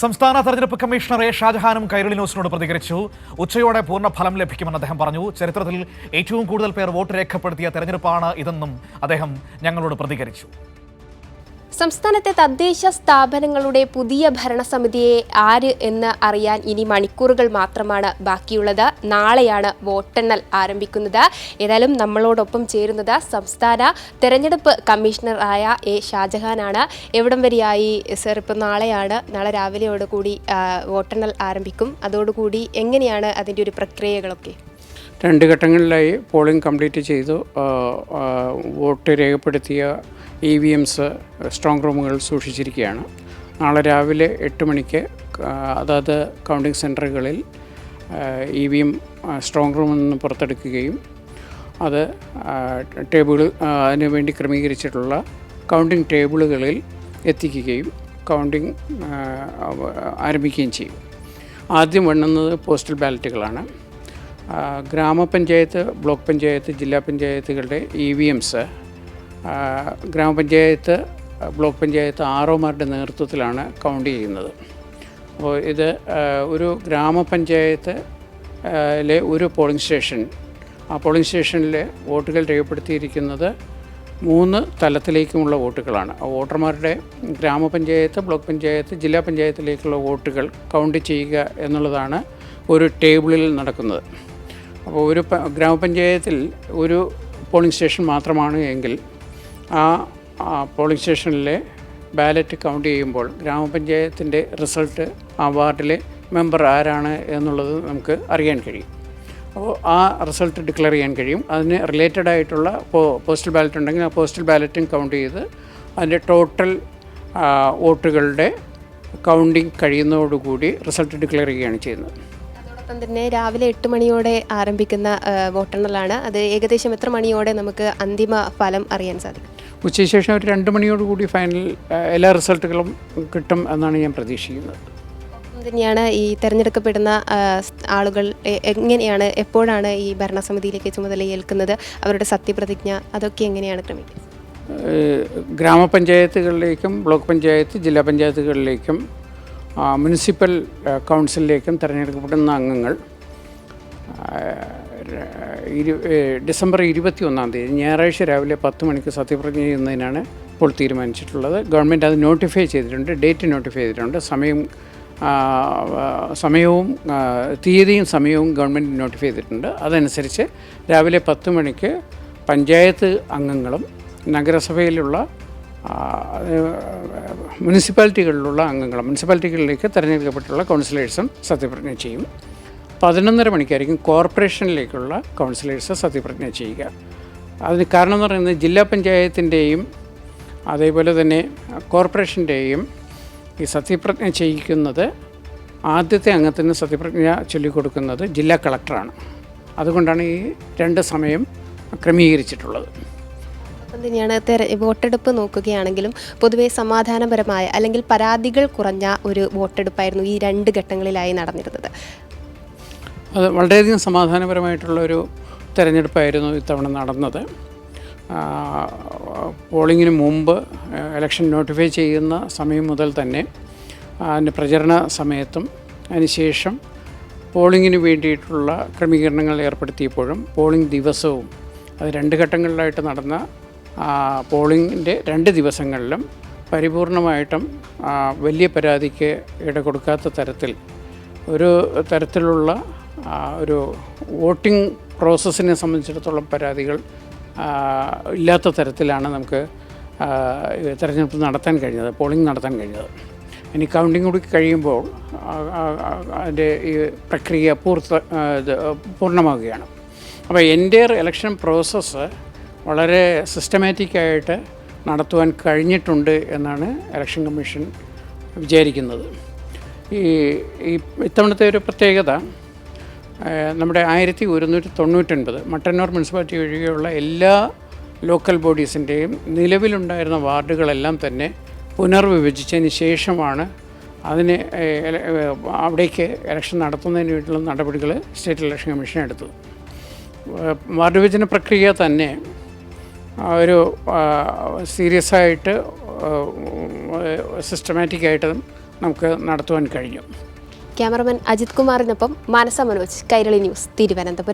സംസ്ഥാന തെരഞ്ഞെടുപ്പ് commissioner A ഷാജഹാനും Kairali ന്യൂസിനോട് പ്രതികരിച്ചു. ഉച്ചയോടെ പൂർണ ഫലം ലഭിക്കുമെന്ന് അദ്ദേഹം പറഞ്ഞു. ചരിത്രത്തിൽ ഏറ്റവും കൂടുതൽ പേർ വോട്ട് രേഖപ്പെടുത്തിയ തെരഞ്ഞെടുപ്പാണ് ഇതെന്നും അദ്ദേഹം ഞങ്ങളോട് പ്രതികരിച്ചു. സംസ്ഥാനത്തെ തദ്ദേശ സ്ഥാപനങ്ങളുടെ പുതിയ ഭരണസമിതിയെ ആര് എന്ന് അറിയാൻ ഇനി മണിക്കൂറുകൾ മാത്രമാണ് ബാക്കിയുള്ളത്. നാളെയാണ് വോട്ടെണ്ണൽ ആരംഭിക്കുന്നത്. ഏതായാലും നമ്മളോടൊപ്പം ചേരുന്നത് സംസ്ഥാന തെരഞ്ഞെടുപ്പ് കമ്മീഷണറായ എ ഷാജഹാനാണ്. എവിടം വരെയായി സർ? ഇപ്പം നാളെയാണ് നാളെ രാവിലെയോടുകൂടി വോട്ടെണ്ണൽ ആരംഭിക്കും. അതോടുകൂടി എങ്ങനെയാണ് അതിന്റെ ഒരു പ്രക്രിയകളൊക്കെ? രണ്ട് ഘട്ടങ്ങളിലായി പോളിംഗ് കംപ്ലീറ്റ് ചെയ്തു. വോട്ട് രേഖപ്പെടുത്തിയ ഇ വി എംസ് സ്ട്രോങ് റൂമുകൾ സൂക്ഷിച്ചിരിക്കുകയാണ്. നാളെ രാവിലെ എട്ട് മണിക്ക് അതാത് കൗണ്ടിംഗ് സെന്ററുകളിൽ ഇ വി എം സ്ട്രോങ് റൂമിൽ നിന്ന് പുറത്തെടുക്കുകയും അത് ടേബിൾ അതിനു വേണ്ടി ക്രമീകരിച്ചിട്ടുള്ള കൗണ്ടിംഗ് ടേബിളുകളിൽ എത്തിക്കുകയും കൗണ്ടിംഗ് ആരംഭിക്കുകയും ചെയ്യും. ആദ്യം എണ്ണുന്നത് പോസ്റ്റൽ ബാലറ്റുകളാണ് ഗ്രാമപഞ്ചായത്ത് ബ്ലോക്ക് പഞ്ചായത്ത് ജില്ലാ പഞ്ചായത്തുകളുടെ ഇ വി എംസ് ഗ്രാമപഞ്ചായത്ത് ബ്ലോക്ക് പഞ്ചായത്ത് ആറോമാരുടെ നേതൃത്വത്തിലാണ് കൗണ്ട് ചെയ്യുന്നത്. അപ്പോൾ ഇത് ഒരു ഗ്രാമപഞ്ചായത്ത് ലെ ഒരു പോളിംഗ് സ്റ്റേഷൻ ആ പോളിംഗ് സ്റ്റേഷനിൽ വോട്ടുകൾ രേഖപ്പെടുത്തിയിരിക്കുന്നത് മൂന്ന് തലത്തിലേക്കുമുള്ള വോട്ടുകളാണ്. ആ വോട്ടർമാരുടെ ഗ്രാമപഞ്ചായത്ത് ബ്ലോക്ക് പഞ്ചായത്ത് ജില്ലാ പഞ്ചായത്തിലേക്കുള്ള വോട്ടുകൾ കൗണ്ട് ചെയ്യുക എന്നുള്ളതാണ് ഒരു ടേബിളിൽ നടക്കുന്നത്. അപ്പോൾ ഒരു ഗ്രാമപഞ്ചായത്തിൽ ഒരു പോളിംഗ് സ്റ്റേഷൻ മാത്രമാണ് എങ്കിൽ ആ പോളിംഗ് സ്റ്റേഷനിലെ ബാലറ്റ് കൗണ്ട് ചെയ്യുമ്പോൾ ഗ്രാമപഞ്ചായത്തിന്റെ റിസൾട്ട് ആ വാർഡിലെ മെമ്പർ ആരാണ് എന്നുള്ളത് നമുക്ക് അറിയാൻ കഴിയും. അപ്പോൾ ആ റിസൾട്ട് ഡിക്ലെയർ ചെയ്യാൻ കഴിയും. അതിന് റിലേറ്റഡ് ആയിട്ടുള്ള പോസ്റ്റൽ ബാലറ്റ് ഉണ്ടെങ്കിൽ ആ പോസ്റ്റൽ ബാലറ്റും കൗണ്ട് ചെയ്ത് അതിന്റെ ടോട്ടൽ വോട്ടുകളുടെ കൗണ്ടിങ് കഴിയുന്നതോടുകൂടി റിസൾട്ട് ഡിക്ലെയർ ചെയ്യുകയാണ് ചെയ്യുന്നത്. അതോടൊപ്പം തന്നെ രാവിലെ എട്ട് മണിയോടെ ആരംഭിക്കുന്ന വോട്ടെണ്ണലാണ്. അത് ഏകദേശം എത്ര മണിയോടെ നമുക്ക് അന്തിമ ഫലം അറിയാൻ സാധിക്കും? ഉച്ചയ്ക്ക് ശേഷം ഒരു രണ്ട് മണിയോടുകൂടി ഫൈനൽ എല്ലാ റിസൾട്ടുകളും കിട്ടും എന്നാണ് ഞാൻ പ്രതീക്ഷിക്കുന്നത്. തന്നെയാണ് ഈ തിരഞ്ഞെടുക്കപ്പെടുന്ന ആളുകൾ എങ്ങനെയാണ് എപ്പോഴാണ് ഈ ഭരണസമിതിയിലേക്ക് ചുമതലയേൽക്കുന്നത് അവരുടെ സത്യപ്രതിജ്ഞ അതൊക്കെ എങ്ങനെയാണ് ക്രമീകരിക്കുന്നത് ഗ്രാമപഞ്ചായത്തുകളിലേക്കും ബ്ലോക്ക് പഞ്ചായത്ത് ജില്ലാ പഞ്ചായത്തുകളിലേക്കും മുനിസിപ്പൽ കൗൺസിലിലേക്കും തിരഞ്ഞെടുക്കപ്പെടുന്ന അംഗങ്ങൾ ഡിസംബർ ഇരുപത്തി ഒന്നാം തീയതി ഞായറാഴ്ച രാവിലെ പത്ത് മണിക്ക് സത്യപ്രതിജ്ഞ ചെയ്യുന്നതിനാണ് ഇപ്പോൾ തീരുമാനിച്ചിട്ടുള്ളത്. ഗവൺമെന്റ് അത് നോട്ടിഫൈ ചെയ്തിട്ടുണ്ട് ഡേറ്റ് നോട്ടിഫൈ ചെയ്തിട്ടുണ്ട്. സമയം സമയവും തീയതിയും സമയവും ഗവൺമെന്റ് നോട്ടിഫൈ ചെയ്തിട്ടുണ്ട്. അതനുസരിച്ച് രാവിലെ പത്ത് മണിക്ക് പഞ്ചായത്ത് അംഗങ്ങളും നഗരസഭയിലുള്ള മുനിസിപ്പാലിറ്റികളിലുള്ള അംഗങ്ങളും മുനിസിപ്പാലിറ്റികളിലേക്ക് തിരഞ്ഞെടുക്കപ്പെട്ടുള്ള കൗൺസിലേഴ്സും സത്യപ്രതിജ്ഞ ചെയ്യും. പതിനൊന്നര മണിക്കായിരിക്കും കോർപ്പറേഷനിലേക്കുള്ള കൗൺസിലേഴ്സ് സത്യപ്രതിജ്ഞ ചെയ്യുക. അതിന് കാരണം എന്ന് പറയുന്നത് ജില്ലാ പഞ്ചായത്തിന്റെയും അതേപോലെ തന്നെ കോർപ്പറേഷന്റെയും ഈ സത്യപ്രതിജ്ഞ ചെയ്യിക്കുന്നത് ആദ്യത്തെ അംഗത്തിന് സത്യപ്രതിജ്ഞ ചൊല്ലിക്കൊടുക്കുന്നത് ജില്ലാ കളക്ടറാണ്. അതുകൊണ്ടാണ് ഈ രണ്ട് സമയം ക്രമീകരിച്ചിട്ടുള്ളത്. തന്നെയാണ് തെര വോട്ടെടുപ്പ് നോക്കുകയാണെങ്കിലും പൊതുവെ സമാധാനപരമായ അല്ലെങ്കിൽ പരാതികൾ കുറഞ്ഞ ഒരു വോട്ടെടുപ്പായിരുന്നു ഈ രണ്ട് ഘട്ടങ്ങളിലായി നടന്നിരുന്നത്. അത് വളരെയധികം സമാധാനപരമായിട്ടുള്ള ഒരു തെരഞ്ഞെടുപ്പായിരുന്നു ഇത്തവണ നടന്നത്. പോളിങ്ങിന് മുമ്പ് ഇലക്ഷൻ നോട്ടിഫൈ ചെയ്യുന്ന സമയം മുതൽ തന്നെ അതിന്റെ പ്രചരണ സമയത്തും അതിനുശേഷം പോളിങ്ങിന് വേണ്ടിയിട്ടുള്ള ക്രമീകരണങ്ങൾ ഏർപ്പെടുത്തിയപ്പോഴും പോളിംഗ് ദിവസവും അത് രണ്ട് ഘട്ടങ്ങളിലായിട്ട് നടന്ന പോളിങ്ങിന്റെ രണ്ട് ദിവസങ്ങളിലും പരിപൂർണമായിട്ടും വലിയ പരാതിക്ക് ഇട കൊടുക്കാത്ത തരത്തിൽ ഒരു തരത്തിലുള്ള ഒരു വോട്ടിംഗ് പ്രോസസ്സിനെ സംബന്ധിച്ചിടത്തോളം പരാതികൾ ഇല്ലാത്ത തരത്തിലാണ് നമുക്ക് തിരഞ്ഞെടുപ്പ് നടത്താൻ കഴിഞ്ഞത് പോളിംഗ് നടത്താൻ കഴിഞ്ഞത്. ഇനി കൗണ്ടിങ് കൂടി കഴിയുമ്പോൾ അതിന്റെ ഈ പ്രക്രിയ പൂർത്ത പൂർണമാകുകയാണ് അപ്പോൾ എന്റെ ഇലക്ഷൻ പ്രോസസ്സ് വളരെ സിസ്റ്റമാറ്റിക്കായിട്ട് നടത്തുവാൻ കഴിഞ്ഞിട്ടുണ്ട് എന്നാണ് ഇലക്ഷൻ കമ്മീഷൻ വിചാരിക്കുന്നത്. ഈ ഇത്തവണത്തെ ഒരു പ്രത്യേകത നമ്മുടെ ആയിരത്തി ഒരുന്നൂറ്റി തൊണ്ണൂറ്റൊൻപത് മട്ടന്നൂർ മുനിസിപ്പാലിറ്റി ഒഴികെയുള്ള എല്ലാ ലോക്കൽ ബോഡീസിന്റെയും നിലവിലുണ്ടായിരുന്ന വാർഡുകളെല്ലാം തന്നെ പുനർവിഭജിച്ചതിന് ശേഷമാണ് അതിന് അവിടേക്ക് ഇലക്ഷൻ നടത്തുന്നതിന് വേണ്ടിയുള്ള നടപടികൾ സ്റ്റേറ്റ് ഇലക്ഷൻ കമ്മീഷൻ എടുത്തത്. വാർഡ് വിഭജന പ്രക്രിയ തന്നെ ഒരു സീരിയസ് ആയിട്ട് സിസ്റ്റമാറ്റിക്കായിട്ട് നമുക്ക് നടത്തുവാൻ കഴിഞ്ഞു. ക്യാമറമാൻ അജിത് കുമാറിനൊപ്പം മനസ മനോജ് കൈരളി ന്യൂസ് തിരുവനന്തപുരം.